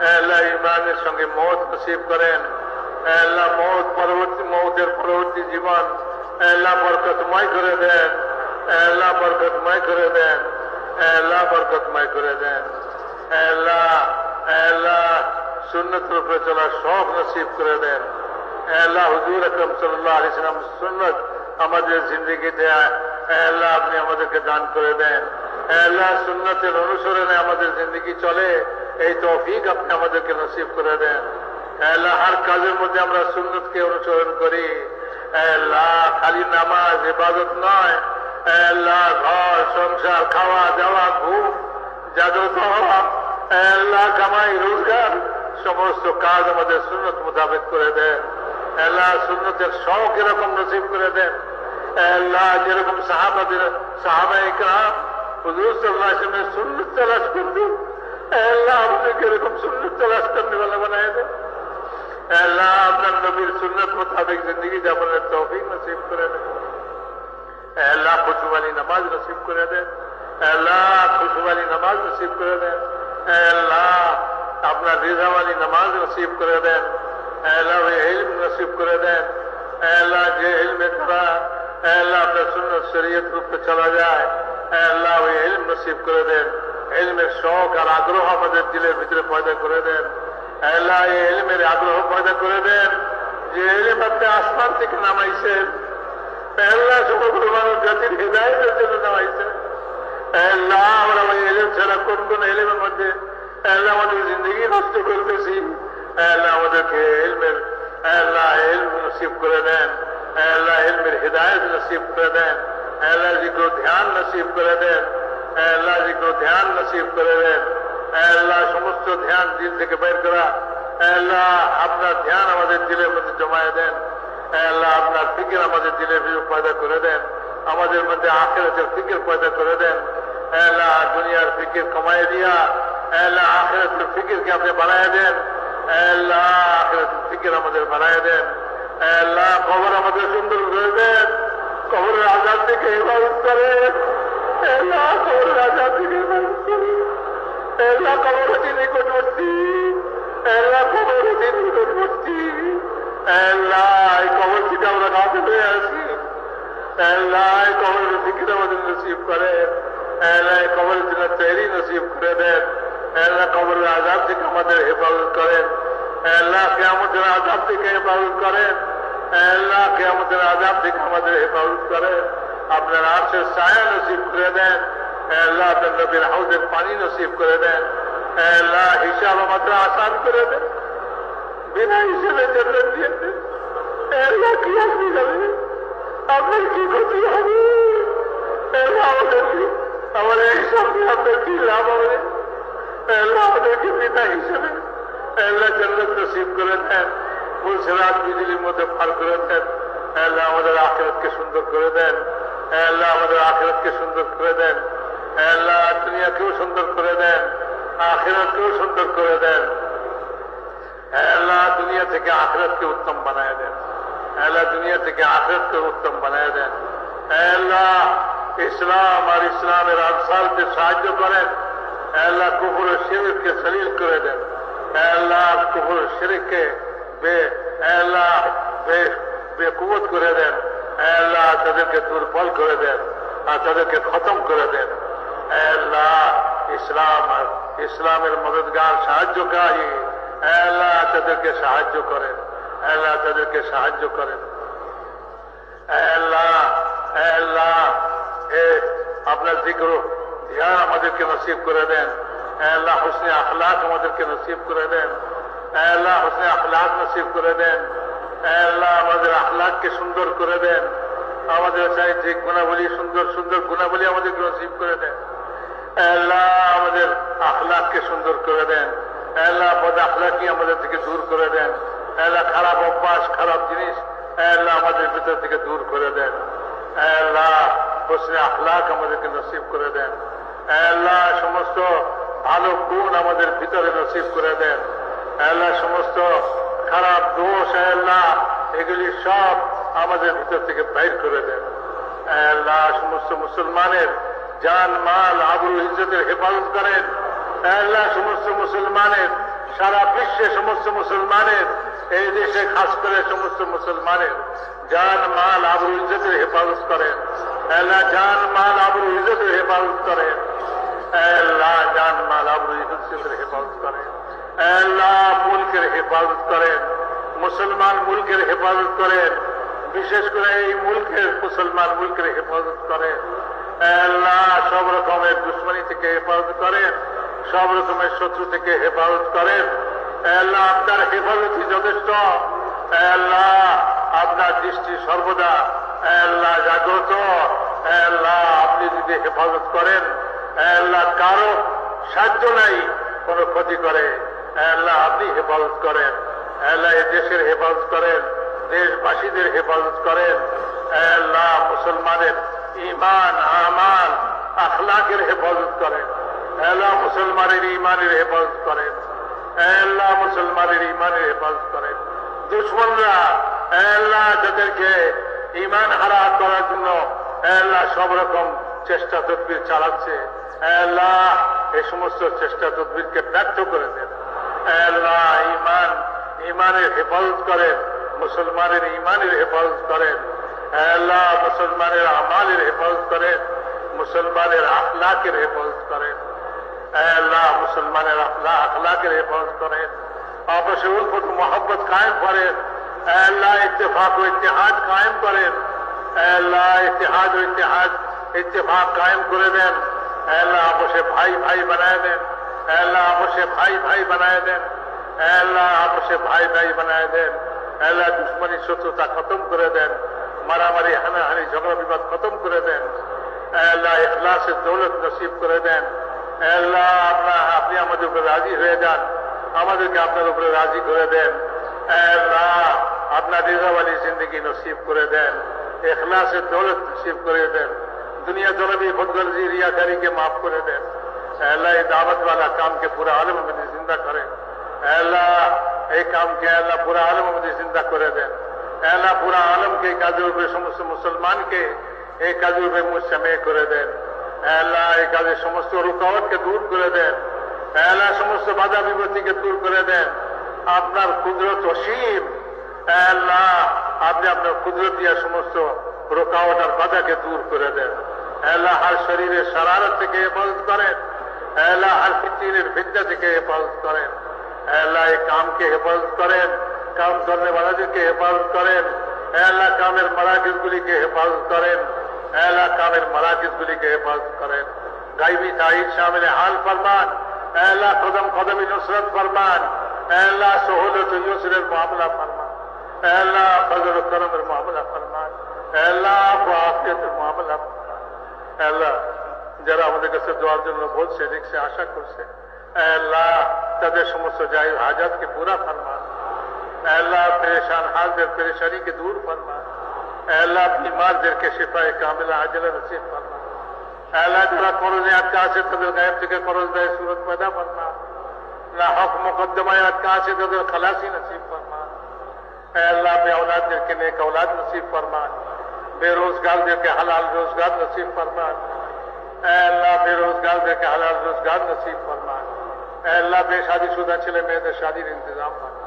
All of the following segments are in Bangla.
আল্লাহ ইমানের সঙ্গে মত নসিব করেন। আল্লাহ মত পরবর্তী মৌতের পরবর্তী জীবন আল্লাহ বরকতময় করে দেন। আল্লাহ বরকতময় করে দেন। আল্লাহ বরকতময় করে দেন। আল্লাহ আল্লাহ সুন্নত রূপে চলার শখ নসিব করে দেন। আল্লাহ হুজুর আকরম সাল্লাহ আলিয়াম সুন্নত আমাদের জিন্দগিতে আল্লাহ আপনি আমাদেরকে দান করে দেন। আল্লাহ সুন্নতের অনুসরণে আমাদের জিন্দগি চলে। এই তৌফিক আপনি আমাদেরকে নসিব করে দেন। আল্লাহ, হার কাজের মধ্যে আমরা সুন্নতকে অনুসরণ করি। আল্লাহ, খালি নামাজ, ইবাদত নয়। আল্লাহ, ঘর, সংসার, খাওয়া, দাওয়া, ঘুম, জাগ্রত হওয়া। আল্লাহ, কামাই, রোজগার, সমস্ত কাজ আমাদের সুন্নত মোতাবেক করে দেন। আল্লাহ, সুন্নতের শখ এরকম নসিব করে দেন। আল্লাহ, যেরকম সাহাবাদের সাহাবা ইকরাম হুজুর সাল্লাহ সুন্নত তালাশ করতেন। আল্লাহ আমাদেরকে এরকম সুন্নত করতে বলে বানায় দেন। আল্লাহ, আপনার নবীর সুন্নত মোতাবেক জিন্দগি যাপনের তৌফিক নসিব করে দেন। আল্লাহ খুশুবালি নামাজ নসিব করে দেন। আল্লাহ খুশুবালি নামাজ নসিব করে দেন। আল্লাহ, আপনার রিজাওয়ালি নামাজ নসিব করে দেন। আল্লাহ ইলম নসিব করে দেন। আল্লাহ, যে ইলমে দ্বারা আল্লাহ, আপনার সুন্নত শরীয়ত রূপে চলা যায়। আল্লাহ, ওই ইলম নসিব করে দেন। ইলমের শখ আর আগ্রহ আমাদের দিলের ভিতরে পয়দা করে দেন। আল্লাহ এই ইলমের আগ্রহ পয়দা করে দেন যে ইলম আপনি আসমান থেকে নামাইছেন। আল্লাহ সমগ্র মানব জাতির হৃদায়তের জন্য নামাইছেন। আল্লাহ, আমরা ওই এলেম ছাড়া কোন কোন এলেমের মধ্যে আল্লাহ আমাদের জিন্দগি নষ্ট করতেছি। আল্লাহ আমাদেরকে এলমের, আল্লাহ এলম নসিব করে দেন। আল্লাহ এলমের হৃদায়ত নসিব করে দেন। আল্লাহ জিক্র ধ্যান নসিব করে দেন। আল্লাহ জিক্র ধ্যান নসিব করে দেন আল্লাহ সমস্ত ধ্যান দিল থেকে বের করা। আল্লাহ আপনার ধ্যান আমাদের দিলের মধ্যে জমায়ে দেন। আল্লাহ আপনার ফিকির আমাদের দিলের ভিতরে পয়দা করে দেন। আমাদের মধ্যে আখেরাতের ফিকির পয়দা করে দেন। আল্লাহ দুনিয়ার ফিকির কমায় দিয়া, আল্লাহ আখেরাতের ফিকিরকে আপনি বানায় দেন। আল্লাহ আখেরাতের ফিকির আমাদের বানায় দেন। আল্লাহ কবর আমাদের সুন্দর করে দেন। খবরের আজাদ থেকে হেফাজত করেন আল্লাহ কবরের আজাদ থেকে আল্লাহ কবরটি নিকটবর্তী আল্লাহ কবরটি নিকটবর্তী আল্লাহ এই কবরটিকে আমরা কাছে হয়ে আসি আল্লাহ এই কবরের ফিকির আমাদের নসিব করে আল্লাহ এই কবরের জন্য তৈরি নসিব করে দেন আল্লাহ কবরের আজাদ থেকে আমাদের হেফাজত করেন। আল্লাহ কেমতের আজাদ থেকে হেফাজত করেন। আল্লাহ কেমতের আজাদ থেকে আমাদের হেফাজত করেন। আপনার আর্শের ছায়া নসিব করে দেন, আল্লাহ আপনার নবীর পানি নসিব করে দেন, আল্লাহ হিসাব আমাদের আসান করে দেন, বিনা হিসেবে জন্য দিয়ে দেন কি আসবে যাবে আপনার কি ক্ষতি হবে? আমাদের আমাদের হিসাব নিয়ে আপনার কি লাভ হবে? আল্লাহ আমাদেরকে বিনা হিসেবে আল্লাহ জন্নত নসিব করে দেন ফুলসেরাত বিজলির মধ্যে করে দেন আমাদের সুন্দর করে দেন আল্লাহ আমাদের আখেরাতকে সুন্দর করে দেন। আল্লাহ দুনিয়াকেও সুন্দর করে দেন, আখেরাতকেও সুন্দর করে দেন। আল্লাহ দুনিয়া থেকে আখরাতকে উত্তম বানায় দেন। আল্লাহ দুনিয়া থেকে আখরাতকে উত্তম বানায় দেন। আল্লাহ ইসলাম আর ইসলামের আনসারকে সাহায্য করেন। আল্লাহ কুকুর শিরিককে সলিল করে দেন। আল্লাহ কুকুর শিরিককে বে আল্লাহ বে বেকুবত করে দেন। আল্লাহ তাদেরকে দুর্বল করে দেন আর তাদেরকে খতম করে দেন। আল্লাহ ইসলাম, ইসলামের মদতগার সাহায্যকারী। আল্লাহ তাদেরকে সাহায্য করেন। আল্লাহ তাদেরকে সাহায্য করেন। আল্লাহ আল্লাহ আপনার জিক্র, ধ্যান আমাদেরকে নসিব করে দেন। আল্লাহ, হোসনে আখলাক আমাদেরকে নসিব করে দেন। আল্লাহ, হোসনে আখলাক নসিব করে দেন। আল্লাহ আমাদের আখলাককে সুন্দর করে দেন। আমাদের চারিত্রিক গুণাবলী সুন্দর সুন্দর গুণাবলী আমাদেরকে নসিব করে দেন। আল্লাহ আমাদের আখলাককে সুন্দর করে দেন। আল্লাহ পদ আখলাকি আমাদের থেকে দূর করে দেন। আল্লাহ খারাপ অভ্যাস, খারাপ জিনিস, আল্লাহ আমাদের ভিতর থেকে দূর করে দেন। আল্লাহ হোসনে আখলাক আমাদেরকে নসিব করে দেন। আল্লাহ সমস্ত ভালো গুণ আমাদের ভিতরে নসিব করে দেন। আল্লাহ সমস্ত খারাপ দোষ আল্লাহ এগুলি সব আমাদের ভিতর থেকে বাইর করে দেন আল্লাহ সমস্ত মুসলমানের জান, মাল, আবুল ইজ্জতের হেফাজত করেন। আল্লাহ সমস্ত মুসলমানের, সারা বিশ্বে সমস্ত মুসলমানের, এই দেশে খাস করে সমস্ত মুসলমানের জান, মাল, আবুল ইজ্জতের হেফাজত করেন। আল্লাহ জান, মাল, আবুল ইজ্জতের হেফাজত করেন। আল্লাহ জান, মাল, আবুল ইজ্জতের হেফাজত করেন। আল্লাহ মুলকের হেফাজত করেন, মুসলমান মুলকের হেফাজত করেন, বিশেষ করে এই মুলকের মুসলমান মুলকের হেফাজত করেন। আল্লাহ সব রকমের দুশ্মনী থেকে হেফাজত করেন, সব রকমের শত্রু থেকে হেফাজত করেন। আল্লাহ আপনার হেফাজতই যথেষ্ট। আল্লাহ আপনার দৃষ্টি সর্বদা। আল্লাহ জাগ্রত। আল্লাহ আপনি যদি হেফাজত করেন, আল্লাহ কারও সাহায্য নাই, কোন ক্ষতি করে। আল্লাহ আপনি হেফাজত করেন। আল্লাহ দেশের হেফাজত করেন, দেশবাসীদের হেফাজত করেন। আল্লাহ মুসলমানের ইমান আমান আখলাকের হেফাজত করেন। আল্লাহ মুসলমানের ইমানের হেফাজত করেন। আল্লাহ মুসলমানের ইমানের হেফাজত করেন। দুশ্মনরা, আল্লাহ যাদেরকে ইমান হারা করার জন্য আল্লাহ সব রকম চেষ্টা তদবির চালাচ্ছে। আল্লাহ এই সমস্ত চেষ্টা তদবিরকে ব্যর্থ করে দেন। ইমান ইমানের হেফাজত করেন, মুসলমানের ইমানের হেফাজত করেন। আল্লাহ মুসলমানের আমালের হেফাজত করেন, মুসলমানের আখলাকের হেফাজত করেন। আল্লাহ মুসলমানের আখলা আখলাকের হেফাজত করেন। অবশ্যই উলফত মোহাম্মত কায়েম করেন। আল্লাহ ইত্তেফাক ও ইতিহাদ কায়েম করেন। আল্লাহ ইতিহাদ ও ইতিহাদ ইত্তেফাক কায়েম করে দেন। আল্লাহ আপসে ভাই ভাই বানায় দেন। আল্লাহ আপসে ভাই ভাই বানায় দেন আল্লাহ আপসে ভাই ভাই বানায় দেন আল্লাহ দুশ্মনী শত্রুতা খতম করে দেন, মারামারি, হানাহানি, ঝগড়া বিবাদ খতম করে দেন আল্লাহ এখলাসে দৌলত নসিব করে দেন আল্লাহ আপনার, আপনি আমাদের উপরে রাজি হয়ে যান, আমাদেরকে আপনার উপরে রাজি করে দেন আল্লাহ আপনার রেজাওয়ালি জিন্দগি নসিব করে দেন, এখলাসে দৌলত নসিব করে দেন, দুনিয়া জনবী ভোটগর্জি রিয়াদারিকে মাফ করে দেন। अल्लाह ये दावत वाला काम के पूरा आलम में जिंदा करे अल्लाह এই কামকে আল্লাহ পুরা আলম আমাদের চিন্তা করে দেন আল্লাহ পুরা আলমকে এই কাজের উপরে সমস্ত মুসলমানকে এই কাজের উপরে মুসামে করে দেন আল্লাহ এই কাজের সমস্ত রুকাওয়াতকে দূর করে দেন আল্লাহ সমস্ত বাধা বিপত্তিকে দূর করে দেন আপনার কুদরত অসীম আল্লাহ আপনি আপনার কুদরত দিয়া সমস্ত রোকাওয়াট আর বাধাকে দূর করে দেন আল্লাহ হার শরীরের সারারত থেকে হেফাজত করেন হার ফিতিনের থেকে হেফাজত করেন। আল্লাহ এই কামকে হেফাজত করেন, কাম করনে বালাদেরকে হেফাজত করেন, আল্লাহ কামের মারাকিজ গুলিকে হেফাজত করেন, আল্লাহ কামের মারাকিজ গুলিকে হেফাজত করেন। গাইবি তাহিদ শামিল হাল ফরমান, আল্লাহ কদম কদমি নুসরত ফরমান, আল্লাহ সহলত ইউসরের মামলা ফরমান, আল্লাহ ফজল করমের মামলা ফরমান, আল্লাহ আফিয়তের মামলা আল্লাহ যারা আমাদের কাছে দেওয়ার জন্য বলছে রিক্সে আশা করছে আল্লাহ، তাদের সমস্ত যাই হাজাতকে পুরা ফরমা اللہ پریشان حال در پریشانی کے دور فرما اللہ بیمار در کے شفا کاملہ عاجلہ نصیب فرما اللہ جڑا قرض اٹکا سے تدر غیب جگہ قرض دہ صورت پیدا فرما نہ حق مقدمہ اٹکا سے تدر خلاصی نصیب فرما اے اللہ بے اولاد در کے نیک اولاد نصیب فرما بے روزگار در کے حلال روزگار نصیب فرما اے اللہ بے روزگار بے کے حلال روزگار نصیب فرما۔ اے اللہ بے شادی شدہ چلے میرے شادی کا انتظام فرما۔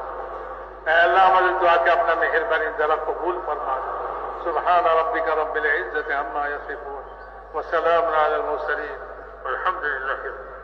اے اللہ ہماری دعا کے اپنا مہربانی ذرا قبول فرما۔ سبحان ربک رب العزت عما یصفون۔ وسلام علی المرسلین۔ والحمد لله